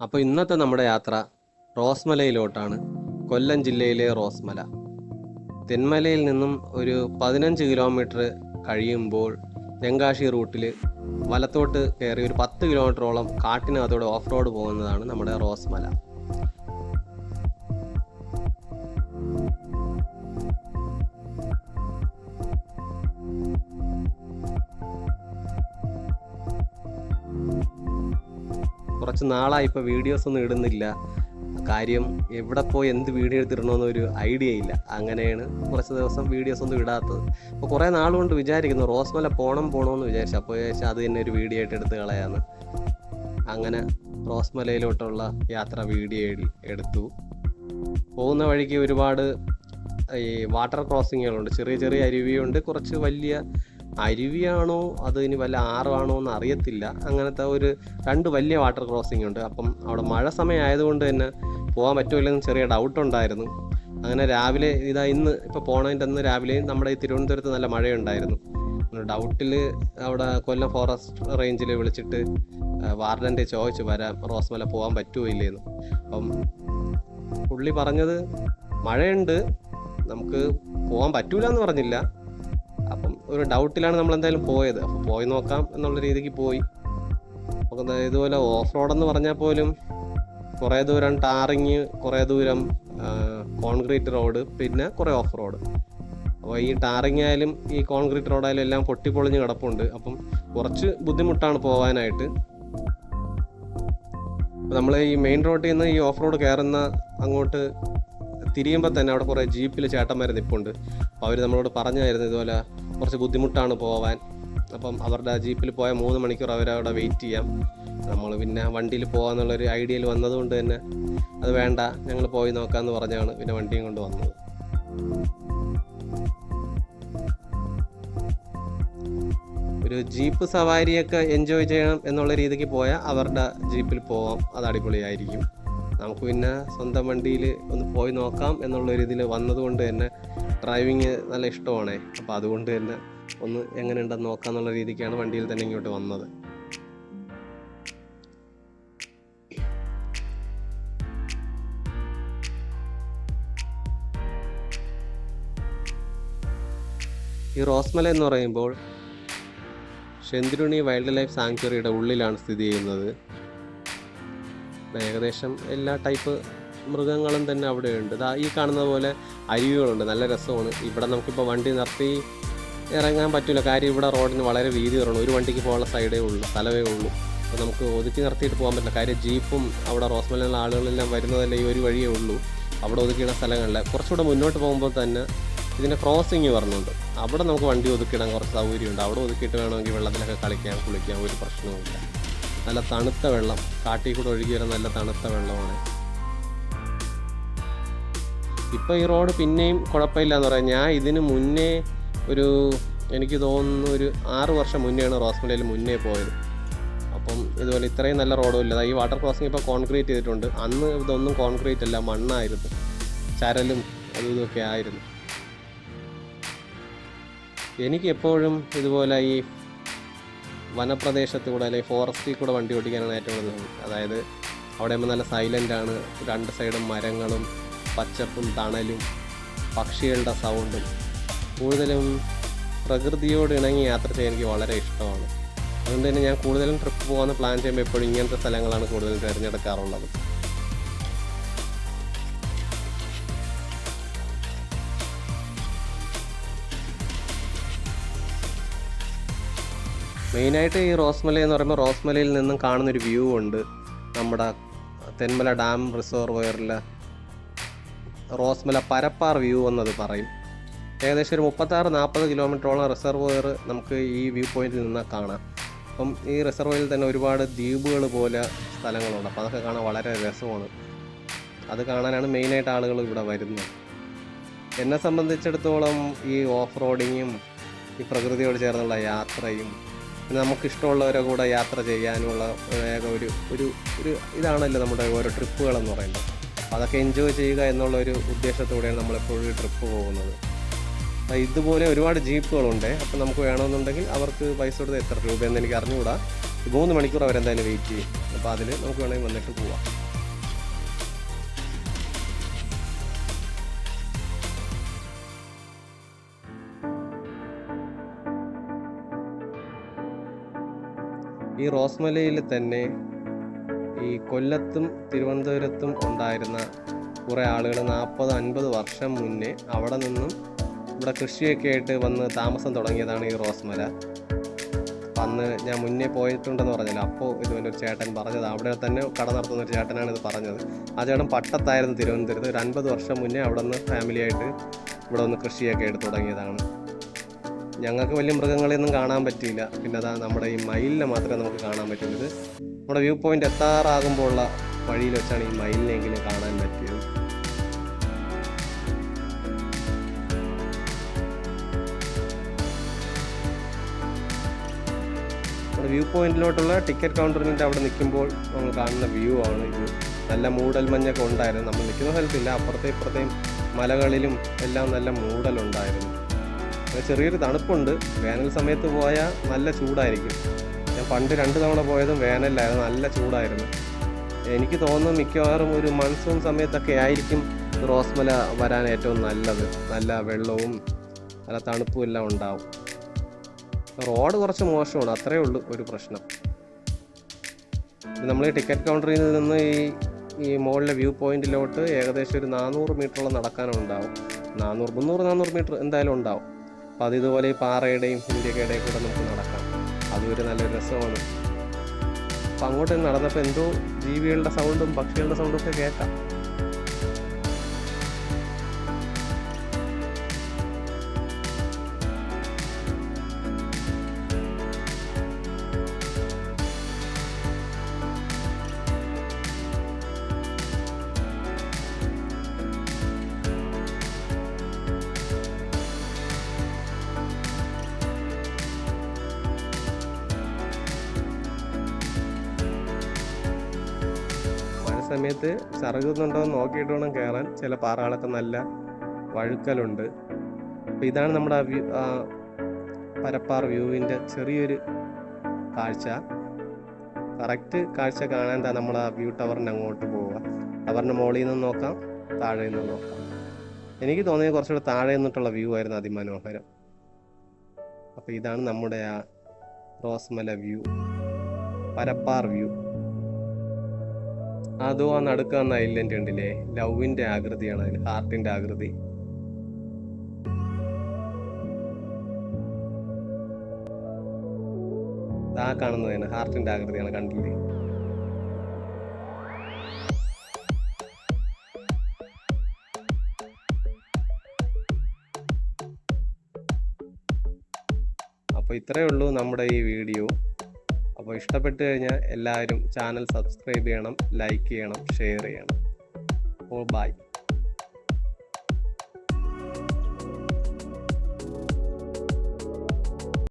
അപ്പോൾ ഇന്നത്തെ നമ്മുടെ യാത്ര റോസ്മലയിലോട്ടാണ്. കൊല്ലം ജില്ലയിലെ റോസ്മല. തെന്മലയിൽ നിന്നും ഒരു പതിനഞ്ച് കിലോമീറ്റർ കഴിയുമ്പോൾ തെങ്കാശി റൂട്ടിൽ വലത്തോട്ട് കയറി ഒരു പത്ത് കിലോമീറ്ററോളം കാട്ടിനകത്തോടെ ഓഫ് റോഡ് പോകുന്നതാണ് നമ്മുടെ റോസ്മല. കുറച്ച് നാളായി ഇപ്പോൾ വീഡിയോസ് ഒന്നും ഇടുന്നില്ല. കാര്യം എവിടെ പോയി എന്ത് വീഡിയോ എടുത്തിടണമെന്ന് ഒരു ഐഡിയ ഇല്ല. അങ്ങനെയാണ് കുറച്ച് ദിവസം വീഡിയോസ് ഒന്നും ഇടാത്തത്. അപ്പോൾ കുറേ നാളുകൊണ്ട് വിചാരിക്കുന്നു റോസ്മല പോകണം പോകണമെന്ന് വിചാരിച്ചു. അപ്പോൾ വിചാരിച്ചാൽ അത് തന്നെ ഒരു വീഡിയോ ആയിട്ട് എടുത്ത് കളയാന്ന്. അങ്ങനെ റോസ്മലയിലോട്ടുള്ള യാത്ര വീഡിയോ എടുത്തു. പോകുന്ന വഴിക്ക് ഒരുപാട് ഈ വാട്ടർ ക്രോസിങ്ങുകളുണ്ട് ചെറിയ ചെറിയ അരുവിയുണ്ട്. കുറച്ച് വലിയ അരുവിയാണോ? അത് ഇനി വല്ല ആറാണോ എന്ന് അറിയത്തില്ല. അങ്ങനത്തെ ഒരു രണ്ട് വലിയ വാട്ടർ ക്രോസിംഗ് ഉണ്ട്. അപ്പം അവിടെ മഴ സമയമായതുകൊണ്ട് തന്നെ പോകാൻ പറ്റുമില്ലെന്ന് ചെറിയ ഡൗട്ട് ഉണ്ടായിരുന്നു. അങ്ങനെ രാവിലെ ഇതാ ഇന്ന് ഇപ്പോൾ പോണതിന്റെ അന്ന് രാവിലെയും നമ്മുടെ ഈ തിരുവനന്തപുരത്ത് നല്ല മഴയുണ്ടായിരുന്നു. ഡൗട്ടിൽ അവിടെ കൊല്ലം ഫോറസ്റ്റ് റേഞ്ചിൽ വിളിച്ചിട്ട് വാർഡന്റെ ചോദിച്ചു വരാം റോസ്മല പോകാൻ പറ്റുമോ ഇല്ലേന്ന്? അപ്പം പുള്ളി പറഞ്ഞത് മഴയുണ്ട്. നമുക്ക് പോകാൻ പറ്റൂല എന്ന് പറഞ്ഞില്ല. ഒരു ഡൗട്ടിലാണ് നമ്മൾ എന്തായാലും പോയത്. അപ്പോൾ പോയി നോക്കാം എന്നുള്ള രീതിക്ക് പോയി. അപ്പോൾ ഇതുപോലെ ഓഫ് റോഡ് എന്ന് പറഞ്ഞാൽ പോലും കുറേ ദൂരം ടാറിങ് കുറേ ദൂരം കോൺക്രീറ്റ് റോഡ് പിന്നെ കുറേ ഓഫ് റോഡ് അപ്പോൾ ഈ ടാറിങ് ആയാലും ഈ കോൺക്രീറ്റ് റോഡായാലും എല്ലാം പൊട്ടിപ്പൊളിഞ്ഞ് കിടപ്പുണ്ട്. അപ്പം കുറച്ച് ബുദ്ധിമുട്ടാണ് പോകാനായിട്ട്. നമ്മൾ ഈ മെയിൻ റോഡിൽ നിന്ന് ഈ ഓഫ് റോഡ് കയറുന്ന അങ്ങോട്ട് തിരിയുമ്പോൾ തന്നെ അവിടെ കുറേ ജീപ്പിൽ ചേട്ടന്മാർ നിൽപ്പുണ്ട് അപ്പോൾ അവർ നമ്മളോട് പറഞ്ഞായിരുന്നു ഇതുപോലെ കുറച്ച് ബുദ്ധിമുട്ടാണ് പോവാൻ. അപ്പം അവരുടെ ജീപ്പിൽ പോയ മൂന്ന് മണിക്കൂർ അവരവിടെ വെയിറ്റ് ചെയ്യാം. നമ്മൾ പിന്നെ വണ്ടിയിൽ പോകാമെന്നുള്ളൊരു ഐഡിയയിൽ വന്നതുകൊണ്ട് തന്നെ അത് വേണ്ട ഞങ്ങൾ പോയി നോക്കാമെന്ന് പറഞ്ഞാണ് പിന്നെ വണ്ടിയും കൊണ്ട് വന്നത്. ഒരു ജീപ്പ് സവാരിയൊക്കെ എൻജോയ് ചെയ്യണം എന്നുള്ള രീതിക്ക് പോയാൽ അവരുടെ ജീപ്പിൽ പോവാം. അത് അടിപൊളിയായിരിക്കും. നമുക്ക് പിന്നെ സ്വന്തം വണ്ടിയിൽ ഒന്ന് പോയി നോക്കാം എന്നുള്ള ഒരു ഇതിൽ വന്നതുകൊണ്ട് തന്നെ ഡ്രൈവിങ് നല്ല ഇഷ്ടമാണ്. അപ്പോൾ അതുകൊണ്ട് തന്നെ ഒന്ന് എങ്ങനെയുണ്ടെന്ന് നോക്കാം എന്നുള്ള രീതിക്കാണ് വണ്ടിയിൽ തന്നെ ഇങ്ങോട്ട് വന്നത്. ഈ റോസ്മല എന്ന് പറയുമ്പോൾ ശെന്തിരുണി വൈൽഡ് ലൈഫ് സാങ്ച്വറിയുടെ ഉള്ളിലാണ് സ്ഥിതി ചെയ്യുന്നത്. ഏകദേശം എല്ലാ ടൈപ്പ് മൃഗങ്ങളും തന്നെ അവിടെയുണ്ട്. ദാ ഈ കാണുന്ന പോലെ അരുവികളുണ്ട്. നല്ല രസമാണ്. ഇവിടെ നമുക്കിപ്പോൾ വണ്ടി നിർത്തി ഇറങ്ങാൻ പറ്റില്ല. കാര്യം ഇവിടെ റോഡിന് വളരെ വീതി കുറവാണ്. ഒരു വണ്ടിക്ക് പോകാനുള്ള സൈഡേ ഉള്ളൂ സ്ഥലമേ ഉള്ളൂ. അപ്പോൾ നമുക്ക് ഒതുക്കി നിർത്തിയിട്ട് പോകാൻ പറ്റില്ല. കാര്യം ജീപ്പും അവിടെ റോസ്മലുള്ള ആളുകളെല്ലാം വരുന്നതല്ലേ ഈ ഒരു വഴിയേ ഉള്ളൂ. അവിടെ ഒതുക്കിയിടുന്ന സ്ഥലങ്ങളിൽ കുറച്ചുകൂടെ മുന്നോട്ട് പോകുമ്പോൾ തന്നെ ഇതിന്റെ ക്രോസിങ് പറഞ്ഞുണ്ട് അവിടെ നമുക്ക് വണ്ടി ഒതുക്കിയിടാൻ കുറച്ച് സൗകര്യമുണ്ട്. അവിടെ ഒതുക്കിയിട്ട് വേണമെങ്കിൽ വെള്ളത്തിലൊക്കെ കളിക്കാം കുളിക്കാം ഒരു പ്രശ്നവുമില്ല. നല്ല തണുത്ത വെള്ളം. കാട്ടിൽ കൂടെ ഒഴുകി വരുന്ന നല്ല തണുത്ത വെള്ളമാണ്. ഇപ്പോൾ ഈ റോഡ് പിന്നെയും കുഴപ്പമില്ല എന്ന് പറയാം. ഞാൻ ഇതിന് മുന്നേ ഒരു എനിക്ക് തോന്നുന്നു ഒരു ആറ് വർഷം മുന്നെയാണ് റോസ്മലയിൽ മുന്നേ പോയത്. അപ്പം ഇതുപോലെ ഇത്രയും നല്ല റോഡും ഇല്ല. ഈ വാട്ടർ ക്രോസിംഗ് ഇപ്പോൾ കോൺക്രീറ്റ് ചെയ്തിട്ടുണ്ട്. അന്ന് ഇതൊന്നും കോൺക്രീറ്റ് അല്ല മണ്ണായിരുന്നു. ചരലും അതും ഇതൊക്കെ ആയിരുന്നു. എനിക്ക് എപ്പോഴും ഇതുപോലെ ഈ വനപ്രദേശത്തൂടെ അല്ലെങ്കിൽ ഫോറസ്റ്റിൽ കൂടെ വണ്ടി ഓടിക്കാനാണ് ഏറ്റവും കൂടുതൽ അതായത് അവിടെ നല്ല സൈലന്റ് ആണ്. രണ്ട് സൈഡും മരങ്ങളും പച്ചപ്പും തണലും പക്ഷികളുടെ സൗണ്ടും കൂടുതലും പ്രകൃതിയോട് ഇണങ്ങി യാത്ര ചെയ്യാൻ എനിക്ക് വളരെ ഇഷ്ടമാണ്. അതുകൊണ്ട് തന്നെ ഞാൻ കൂടുതലും ട്രിപ്പ് പോകാൻ പ്ലാൻ ചെയ്യുമ്പോൾ എപ്പോഴും ഇങ്ങനത്തെ സ്ഥലങ്ങളാണ് കൂടുതലും തിരഞ്ഞെടുക്കാറുള്ളത്. മെയിനായിട്ട് ഈ റോസ്മല എന്ന് പറയുമ്പോൾ റോസ്മലയിൽ നിന്നും കാണുന്നൊരു വ്യൂ ഉണ്ട്. നമ്മുടെ തെന്മല ഡാം റിസർവയറിലെ റോസ്മല പരപ്പാർ വ്യൂ എന്നത് പറയും. ഏകദേശം ഒരു മുപ്പത്താറ് നാൽപ്പത് കിലോമീറ്ററോളം റിസർവയർ നമുക്ക് ഈ വ്യൂ പോയിന്റിൽ നിന്ന് കാണാം. അപ്പം ഈ റിസർവയറിൽ തന്നെ ഒരുപാട് ദ്വീപുകൾ പോലെ സ്ഥലങ്ങളുണ്ട്. അപ്പോൾ അതൊക്കെ കാണാൻ വളരെ രസമാണ്. അത് കാണാനാണ് മെയിനായിട്ട് ആളുകൾ ഇവിടെ വരുന്നത്. എന്നെ സംബന്ധിച്ചിടത്തോളം ഈ ഓഫ് റോഡിങ്ങും ഈ പ്രകൃതിയോട് ചേർന്നുള്ള യാത്രയും പിന്നെ നമുക്ക് ഇഷ്ടമുള്ളവരെ കൂടെ യാത്ര ചെയ്യാനുള്ള ഒരു ഒരു ഒരു ഇതാണല്ലോ നമ്മുടെ ഓരോ ട്രിപ്പുകളെന്ന് പറയുന്നത്. അതൊക്കെ എൻജോയ് ചെയ്യുക എന്നുള്ള ഒരു ഉദ്ദേശത്തോടെയാണ് നമ്മളെപ്പോഴും ട്രിപ്പ് പോകുന്നത്. ഇതുപോലെ ഒരുപാട് ജീപ്പുകളുണ്ട്. അപ്പോൾ നമുക്ക് വേണമെന്നുണ്ടെങ്കിൽ അവർക്ക് പൈസ കൊടുത്ത് എത്ര രൂപയെന്ന് എനിക്ക് അറിഞ്ഞുകൂടാ. മൂന്ന് മണിക്കൂർ അവരെന്തായാലും വെയിറ്റ് ചെയ്യും. അപ്പോൾ അതിൽ നമുക്ക് വേണമെങ്കിൽ വന്നിട്ട് പോവാം. ഈ റോസ്മലയിൽ തന്നെ ഈ കൊല്ലത്തും തിരുവനന്തപുരത്തും ഉണ്ടായിരുന്ന കുറേ ആളുകൾ നാൽപ്പത് അൻപത് വർഷം മുന്നേ അവിടെ നിന്നും ഇവിടെ കൃഷിയൊക്കെ ആയിട്ട് വന്ന് താമസം തുടങ്ങിയതാണ് ഈ റോസ്മല. അന്ന് ഞാൻ മുന്നേ പോയിട്ടുണ്ടെന്ന് പറഞ്ഞല്ലോ. അപ്പോൾ ഇതുപോലെ ഒരു ചേട്ടൻ പറഞ്ഞത്. അവിടെ തന്നെ കട നടത്തുന്ന ഒരു ചേട്ടനാണ് ഇത് പറഞ്ഞത്. ആ ചേട്ടൻ പട്ടത്തായിരുന്നു തിരുവനന്തപുരത്ത്. ഒരു അൻപത് വർഷം മുന്നേ അവിടെ നിന്ന് ഫാമിലിയായിട്ട് ഇവിടെ നിന്ന് കൃഷിയൊക്കെ ആയിട്ട് തുടങ്ങിയതാണ്. ഞങ്ങൾക്ക് വലിയ മൃഗങ്ങളെയൊന്നും കാണാൻ പറ്റിയില്ല. പിന്നെ അതാ നമ്മുടെ ഈ മയിലിനെ മാത്രമേ നമുക്ക് കാണാൻ പറ്റുന്നത്. നമ്മുടെ വ്യൂ പോയിന്റ് എത്താറാകുമ്പോൾ ഉള്ള വഴിയിൽ വെച്ചാണ് ഈ മയിലിനെങ്കിലും കാണാൻ പറ്റിയത്. നമ്മുടെ വ്യൂ പോയിന്റിലോട്ടുള്ള ടിക്കറ്റ് കൗണ്ടറിന്റെ അവിടെ നിൽക്കുമ്പോൾ നമ്മൾ കാണുന്ന വ്യൂ ആണ് ഇത്. നല്ല മൂടൽ മഞ്ഞൊക്കെ ഉണ്ടായിരുന്നു. നമ്മൾ നിൽക്കുന്ന സ്ഥലത്തില്ല. അപ്പുറത്തെ ഇപ്പുറത്തെയും മലകളിലും എല്ലാം നല്ല മൂടലുണ്ടായിരുന്നു. ചെറിയൊരു തണുപ്പുണ്ട്. വേനൽ സമയത്ത് പോയാൽ നല്ല ചൂടായിരിക്കും. ഞാൻ പണ്ട് രണ്ട് തവണ പോയതും വേനലിലായിരുന്നു. നല്ല ചൂടായിരുന്നു. എനിക്ക് തോന്നുന്നു മിക്കവാറും ഒരു മൺസൂൺ സമയത്തൊക്കെ ആയിരിക്കും റോസ്മല വരാൻ ഏറ്റവും നല്ലത്. നല്ല വെള്ളവും നല്ല തണുപ്പും എല്ലാം ഉണ്ടാവും. റോഡ് കുറച്ച് മോശമാണ്. അത്രയേ ഉള്ളൂ ഒരു പ്രശ്നം. നമ്മൾ ഈ ടിക്കറ്റ് കൗണ്ടറിൽ നിന്ന് ഈ ഈ മുകളിലെ വ്യൂ പോയിന്റിലോട്ട് ഏകദേശം ഒരു നാനൂറ് മീറ്ററോളം നടക്കാനുണ്ടാവും. നാനൂറ് മുന്നൂറ് നാനൂറ് മീറ്റർ എന്തായാലും ഉണ്ടാവും. അപ്പോൾ അത് ഇതുപോലെ ഈ പാറയുടെയും ഹിന്ദിയൊക്കെ ഇടയിൽ കൂടെ നമുക്ക് നടക്കാം. അതും ഒരു നല്ല രസമാണ്. അപ്പോൾ അങ്ങോട്ട് നടന്നപ്പോൾ എന്തോ ജീവികളുടെ സൗണ്ടും പക്ഷികളുടെ സൗണ്ടും ഒക്കെ കേൾക്കാം സമയത്ത് ചറുകുന്നുണ്ടോ എന്ന് നോക്കിയിട്ട് വേണം കയറാൻ ചില പാറകളൊക്കെ നല്ല വഴുക്കലുണ്ട്. അപ്പോൾ ഇതാണ് നമ്മുടെ ആ വ്യൂ ആ പരപ്പാർ വ്യൂവിന്റെ ചെറിയൊരു കാഴ്ച. കറക്റ്റ് കാഴ്ച കാണാൻ നമ്മൾ ആ വ്യൂ ടവറിന്റെ അങ്ങോട്ട് പോവുക. ടവറിന്റെ മുകളിൽ നിന്ന് നോക്കാം താഴെ നിന്ന് നോക്കാം. എനിക്ക് തോന്നിയത് കുറച്ചുകൂടെ താഴെ നിന്നിട്ടുള്ള വ്യൂ ആയിരുന്നു അതിമനോഹരം. അപ്പോൾ ഇതാണ് നമ്മുടെ ആ റോസ്മല വ്യൂ പരപ്പാർ വ്യൂ. അതോ ആ നടുക്കാന്ന ഐലൻഡ് ഉണ്ടല്ലേ ലവിന്റെ ആകൃതിയാണ് അതിന് ഹാർട്ടിന്റെ ആകൃതി. ആ കാണുന്നത് തന്നെ ഹാർട്ടിന്റെ ആകൃതിയാണ് കണ്ടില്ലേ? അപ്പോൾ ഇത്രയേ ഉള്ളൂ നമ്മുടെ ഈ വീഡിയോ അപ്പോൾ ഇഷ്ടപ്പെട്ടു കഴിഞ്ഞാൽ എല്ലാവരും ചാനൽ സബ്സ്ക്രൈബ് ചെയ്യണം ലൈക്ക് ചെയ്യണം ഷെയർ ചെയ്യണം. അപ്പോൾ ബൈ